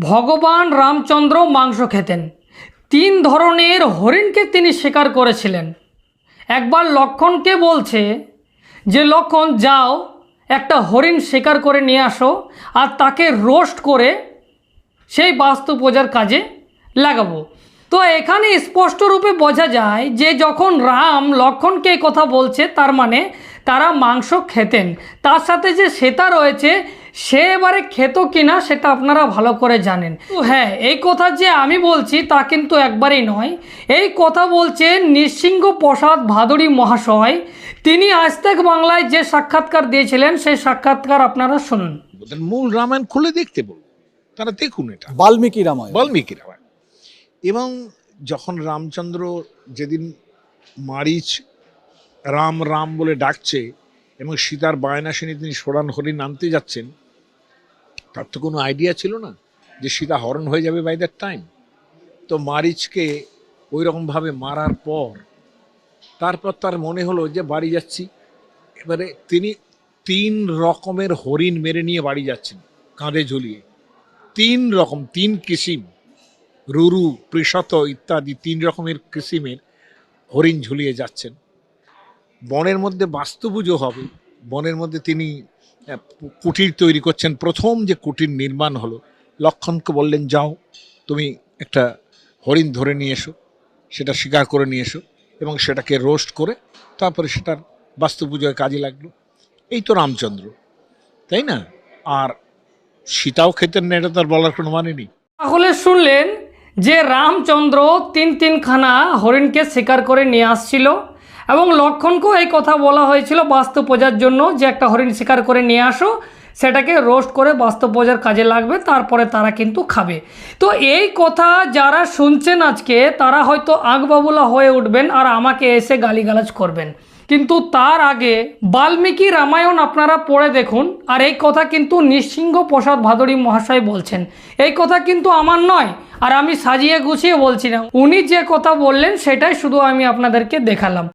ভগবান রামচন্দ্র মাংস খেতেন। তিন ধরনের হরিণকে তিনি শিকার করেছিলেন। একবার লক্ষণকে বলছে যে, লক্ষণ, যাও, একটা হরিণ শিকার করে নিয়ে আসো আর তাকে রোস্ট করে সেই বাস্তু পূজার কাজে লাগাবো। তো এখানে স্পষ্ট রূপে বোঝা যায় যে, যখন রাম লক্ষণকে কথা বলছে, তার মানে তারা মাংস খেতেন। তার সাথে যে সেতা রয়েছে সে এবারে খেত কিনা সেটা আপনারা ভালো করে জানেন। তো হ্যাঁ এই কথা যে আমি বলছি তা কিন্তু একবারেই নয়। এই কথা বলছে নৃসিংহ প্রসাদ ভাদুরী মহাশয়। তিনি আজতেক বাংলায় যে সাক্ষাৎকার দিয়েছিলেন সেই সাক্ষাৎকার আপনারা শুনুন। মূল রামায়ণ খুলে দেখতে বলব তারা দেখুন এটা। বাল্মীকি রামায়ণ। বাল্মীকি রামায়ণ। এবং যখন রামচন্দ্র যেদিন মারিচ রাম রাম বলে ডাকছে এবং সীতার বায়না শুনে তিনি সোরান হরিণ আনতে যাচ্ছেন তার তো কোনো আইডিয়া ছিল না যে সীতা হরণ হয়ে যাবে বাই দ্যাট টাইম তো মারিচকে ওই রকমভাবে মারার পর, তারপর তার মনে হলো যে বাড়ি যাচ্ছি। এবারে তিনি তিন রকমের হরিণ মেরে নিয়ে বাড়ি যাচ্ছেন, কাঁধে ঝুলিয়ে। তিন রকম, তিন কিসিম, রুরু, পৃষত ইত্যাদি তিন রকমের কিসিমের হরিণ ঝুলিয়ে যাচ্ছেন। বনের মধ্যে বাস্তু পুজো হবে বনের মধ্যে তিনি কুটির তৈরি করছেন। প্রথম যে কুটির নির্মাণ হলো, লক্ষণকে বললেন, যাও, তুমি একটা হরিণ ধরে নিয়ে এসো, সেটা শিকার করে নিয়ে এসো এবং সেটাকে রোস্ট করে তারপরে সেটার বাস্তু পুজোয় কাজে লাগল। এই তো রামচন্দ্র, তাই না? আর সীতাও খেতেন না, এটা তার বলার কোনো মানে নেই। তাহলে শুনলেন যে রামচন্দ্র তিন তিনখানা হরিণকে শিকার করে নিয়ে আসছিল। এবং লক্ষণকেও এই কথা বলা হয়েছিল বাস্তু পূজার জন্য যে একটা হরিণ শিকার করে নিয়ে আসো, সেটাকে রোস্ট করে বাস্তু পূজার কাজে লাগবে, তারপরে তারা কিন্তু খাবে। তো এই কথা যারা শুনছেন আজকে, তারা হয়তো আগবাবুলা হয়ে উঠবেন আর আমাকে এসে গালিগালাজ করবেন। কিন্তু তার আগে বাল্মীকি রামায়ণ আপনারা পড়ে দেখুন, আর এই কথা কিন্তু নিঃসিংহ প্রসাদ ভাদুরী মহাশয় বলছেন। এই কথা কিন্তু আমার নয়, আর আমি সাজিয়ে গুছিয়ে বলছি না। উনি যে কথা বললেন, সেটাই শুধু আমি আপনাদেরকে দেখালাম।